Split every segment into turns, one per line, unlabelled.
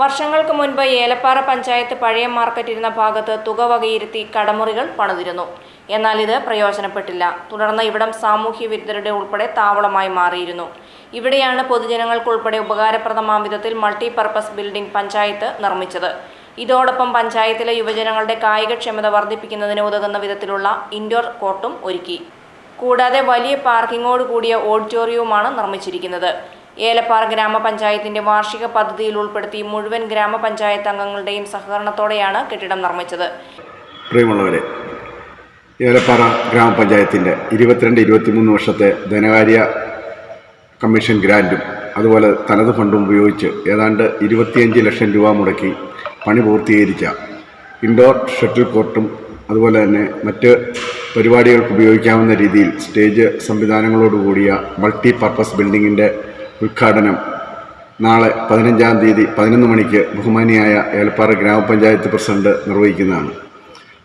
വർഷങ്ങൾക്ക് മുൻപ് ഏലപ്പാറ പഞ്ചായത്ത് പഴയ മാർക്കറ്റ് ഇരുന്ന ഭാഗത്ത് തുക വകയിരുത്തി കടമുറികൾ പണിതിരുന്നു. എന്നാൽ ഇത് പ്രയോജനപ്പെട്ടില്ല. തുടർന്ന് ഇവിടം സാമൂഹ്യ വിരുദ്ധരുടെ ഉൾപ്പെടെ താവളമായി മാറിയിരുന്നു. ഇവിടെയാണ് പൊതുജനങ്ങൾക്കുൾപ്പെടെ ഉപകാരപ്രദമാം വിധത്തിൽ മൾട്ടിപർപ്പസ് ബിൽഡിംഗ് പഞ്ചായത്ത് നിർമ്മിച്ചത്. ഇതോടൊപ്പം പഞ്ചായത്തിലെ യുവജനങ്ങളുടെ കായികക്ഷമത വർദ്ധിപ്പിക്കുന്നതിന് ഉതകുന്ന വിധത്തിലുള്ള ഇൻഡോർ കോർട്ടും ഒരുക്കി. കൂടാതെ വലിയ പാർക്കിങ്ങോട് കൂടിയ ഓഡിറ്റോറിയവുമാണ് നിർമ്മിച്ചിരിക്കുന്നത്. ഏലപ്പാറ ഗ്രാമപഞ്ചായത്തിന്റെ വാർഷിക പദ്ധതിയിൽ ഉൾപ്പെടുത്തി മുഴുവൻ ഗ്രാമപഞ്ചായത്ത് അംഗങ്ങളുടെയും സഹകരണത്തോടെയാണ് കെട്ടിടം നിർമ്മിച്ചത്.
പ്രിയമുള്ളവരെ ഏലപ്പാറ ഗ്രാമപഞ്ചായത്തിന്റെ ഇരുപത്തിരണ്ട് ഇരുപത്തിമൂന്ന് വർഷത്തെ ധനകാര്യ കമ്മീഷൻ ഗ്രാന്റും അതുപോലെ തനത് ഫണ്ടും ഉപയോഗിച്ച് ഏതാണ്ട് ഇരുപത്തിയഞ്ച് ലക്ഷം രൂപ മുടക്കി പണി പൂർത്തീകരിച്ച ഇൻഡോർ ഷട്ടിൽ കോർട്ടും അതുപോലെ തന്നെ മറ്റ് പരിപാടികൾക്ക് ഉപയോഗിക്കാവുന്ന രീതിയിൽ സ്റ്റേജ് സംവിധാനങ്ങളോടുകൂടിയ മൾട്ടി പർപ്പസ് ബിൽഡിങ്ങിന്റെ ഉദ്ഘാടനം. നാളെ പതിനഞ്ചാം തീയതി പതിനൊന്ന് മണിക്ക് ബഹുമാനിയായ ഏലപ്പാറ ഗ്രാമപഞ്ചായത്ത് പ്രസിഡന്റ് നിർവഹിക്കുന്നതാണ്.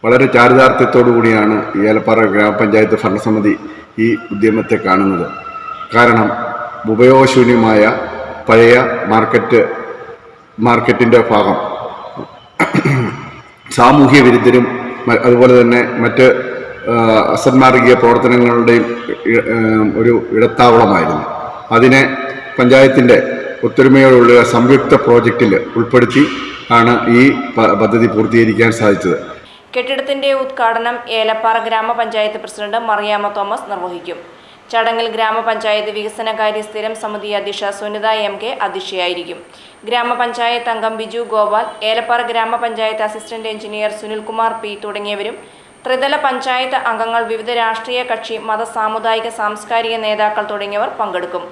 വളരെ ചാരിതാർത്ഥ്യത്തോടു കൂടിയാണ് ഈ ഏലപ്പാറ ഗ്രാമപഞ്ചായത്ത് ഭരണസമിതി ഈ ഉദ്യമത്തെ കാണുന്നത്. കാരണം ഉപയോഗശൂന്യമായ പഴയ മാർക്കറ്റ് മാർക്കറ്റിന്റെ ഭാഗം സാമൂഹ്യ വിരുദ്ധരും അതുപോലെ തന്നെ മറ്റ് അസന്മാർഗീയ പ്രവർത്തനങ്ങളുടെയും ഒരു ഇടത്താവളമായിരുന്നു. അതിനെ പഞ്ചായത്തിന്റെ ഒത്തൊരുമയോടുള്ള സംയുക്ത പ്രോജക്റ്റിൽ ഉൾപ്പെടുത്തി ആണ് ഈ പദ്ധതി പൂർത്തീകരിക്കാൻ സാധിച്ചത്.
കെട്ടിടത്തിന്റെ ഉദ്ഘാടനം ഏലപ്പാറ ഗ്രാമപഞ്ചായത്ത് പ്രസിഡന്റ് മറിയാമ്മ തോമസ് നിർവഹിക്കും. ചടങ്ങിൽ ഗ്രാമപഞ്ചായത്ത് വികസനകാര്യ സ്ഥിരം സമിതി അധ്യക്ഷ സുനിത എം കെ അധ്യക്ഷയായിരിക്കും. ഗ്രാമപഞ്ചായത്ത് അംഗം ബിജു ഗോപാൽ ഏലപ്പാറ ഗ്രാമപഞ്ചായത്ത് അസിസ്റ്റന്റ് എഞ്ചിനീയർ സുനിൽകുമാർ പി തുടങ്ങിയവരും ത്രിതല പഞ്ചായത്ത് അംഗങ്ങൾ വിവിധ രാഷ്ട്രീയ കക്ഷി മത സാമുദായിക സാംസ്കാരിക നേതാക്കൾ തുടങ്ങിയവർ പങ്കെടുക്കും.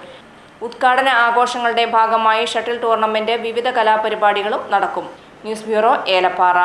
ഉദ്ഘാടന ആഘോഷങ്ങളുടെ ഭാഗമായി ഷട്ടിൽ ടൂർണമെന്റ് വിവിധ കലാപരിപാടികളും നടക്കും. News bureau Elappara.